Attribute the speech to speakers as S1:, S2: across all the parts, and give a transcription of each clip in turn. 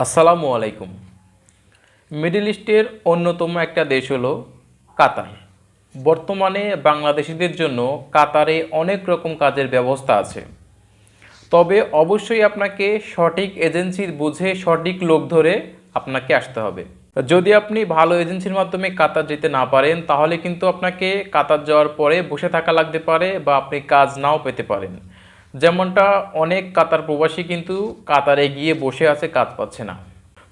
S1: আসসালামু আলাইকুম। মিডল ইস্টের অন্যতম একটা দেশ হলো কাতার। বর্তমানে বাংলাদেশিদের জন্য কাতারে অনেক রকম কাজের ব্যবস্থা আছে। তবে অবশ্যই আপনাকে সঠিক এজেন্সির বুঝে সঠিক লোক ধরে আপনাকে আসতে হবে। যদি আপনি ভালো এজেন্সির মাধ্যমে কাতার যেতে না পারেন, তাহলে কিন্তু আপনাকে কাতার যাওয়ার পরে বসে থাকা লাগতে পারে বা আপনি কাজ নাও পেতে পারেন। যেমনটা অনেক কাতার প্রবাসী কিন্তু কাতারে গিয়ে বসে আছে, কাজ পাচ্ছে না।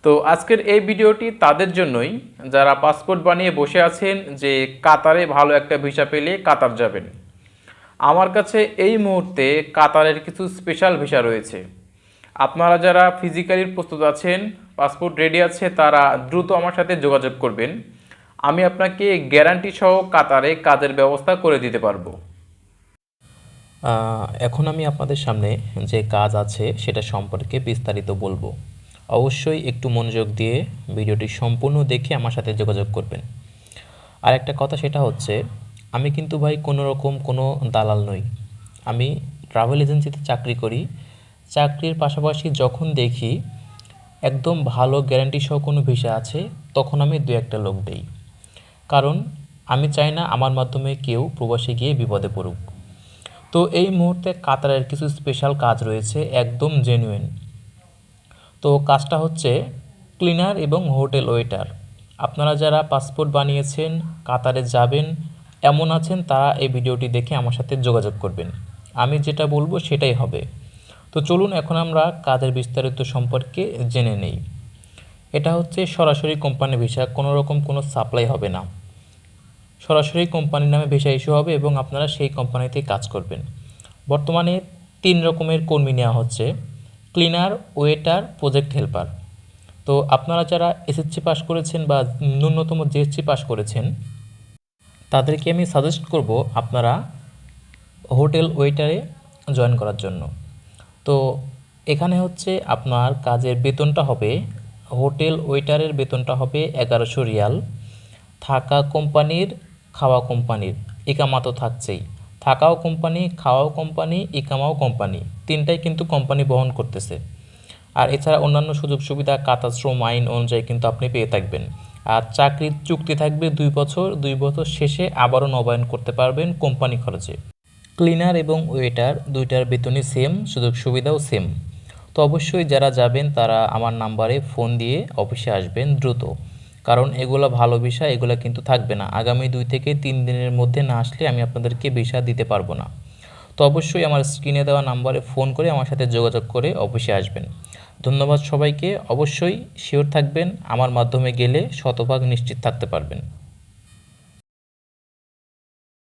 S1: তো আজকের এই ভিডিওটি তাদের জন্যই, যারা পাসপোর্ট বানিয়ে বসে আছেন যে কাতারে ভালো একটা ভিসা পেলে কাতার যাবেন। আমার কাছে এই মুহূর্তে কাতারের কিছু স্পেশাল ভিসা রয়েছে। আপনারা যারা ফিজিক্যালি প্রস্তুত আছেন পাসপোর্ট রেডি আছে, তারা দ্রুত আমার সাথে যোগাযোগ করবেন। আমি আপনাকে গ্যারান্টি সহ কাতারে কাজের ব্যবস্থা করে দিতে পারব।
S2: এখন আমি আপনাদের সামনে যে কাজ আছে সেটা সম্পর্কে বিস্তারিত বলব। অবশ্যই একটু মনোযোগ দিয়ে ভিডিওটি সম্পূর্ণ দেখে আমার সাথে যোগাযোগ করবেন। আর একটা কথা সেটা হচ্ছে, আমি কিন্তু ভাই কোনো রকম কোনো দালাল নই। আমি ট্রাভেল এজেন্সিতে চাকরি করি। চাকরির পাশাপাশি যখন দেখি একদম ভালো গ্যারান্টি সহ কোনো ভিসা আছে, তখন আমি দু একটা লোক দেই। কারণ আমি চাই না আমার মাধ্যমে কেউ প্রবাসে গিয়ে বিপদে পড়ুক। তো এই মুহূর্তে কাতারের কিছু স্পেশাল কাজ রয়েছে একদম জেনুইন তো কাজটা হচ্ছে ক্লিনার এবং হোটেল ওয়েটার আপনারা যারা পাসপোর্ট বানিয়েছেন, কাতারে যাবেন, এমন আছেন, তারা এই ভিডিওটি দেখে আমার সাথে যোগাযোগ করবেন। আমি যেটা বলব সেটাই হবে। তো চলুন এখন আমরা কাজের বিস্তারিত সম্পর্কে জেনে নেই। এটা হচ্ছে সরাসরি কোম্পানি ভিসা কোনো রকম কোনো সাপ্লাই হবে না। সরাসরি কোম্পানির নামে ভিসা ইস্যু হবে এবং আপনারা সেই কোম্পানিতে কাজ করবেন। বর্তমানে তিন রকমের কর্মী নেওয়া হচ্ছে ক্লিনার ওয়েটার প্রজেক্ট হেল্পার তো আপনারা যারা এসএসসি পাস করেছেন বা ন্যূনতম জিএসসি পাস করেছেন, তাদেরকে আমি সাজেস্ট করব আপনারা হোটেল ওয়েটারে জয়েন করার জন্য। তো এখানে হচ্ছে আপনার কাজের বেতনটা হবে, হোটেল ওয়েটারের বেতনটা হবে এগারোশো রিয়াল। থাকা কোম্পানির খাওয়া কোম্পানির, ইকামা তো থাকছেই। থাকাও কোম্পানি, খাওয়াও কোম্পানি, ইকামাও কোম্পানি, তিনটাই কিন্তু কোম্পানি বহন করতেছে। আর এছাড়া অন্যান্য সুযোগ সুবিধা কাতা শ্রম আইন অনুযায়ী কিন্তু আপনি পেয়ে থাকবেন। আর চাকরির চুক্তি থাকবে দুই বছর দুই বছর শেষে আবারও নবায়ন করতে পারবেন কোম্পানি খরচে। ক্লিনার এবং ওয়েটার দুইটার বেতনই সেম, সুযোগ সুবিধাও সেম। তো অবশ্যই যারা যাবেন তারা আমার নাম্বারে ফোন দিয়ে অফিসে আসবেন দ্রুত। কারণ এগুলো ভালো বিষয়, এগুলো কিন্তু থাকবে না। আগামী দুই থেকে তিন দিনের মধ্যে না আসলে আমি আপনাদেরকে ভিসা দিতে পারব না। তো অবশ্যই আমার স্ক্রিনে দেওয়া নাম্বারে ফোন করে আমার সাথে যোগাযোগ করে অফিসে আসবেন। ধন্যবাদ সবাইকে। অবশ্যই শিওর থাকবেন, আমার মাধ্যমে গেলে শতভাগ নিশ্চিত থাকতে পারবেন।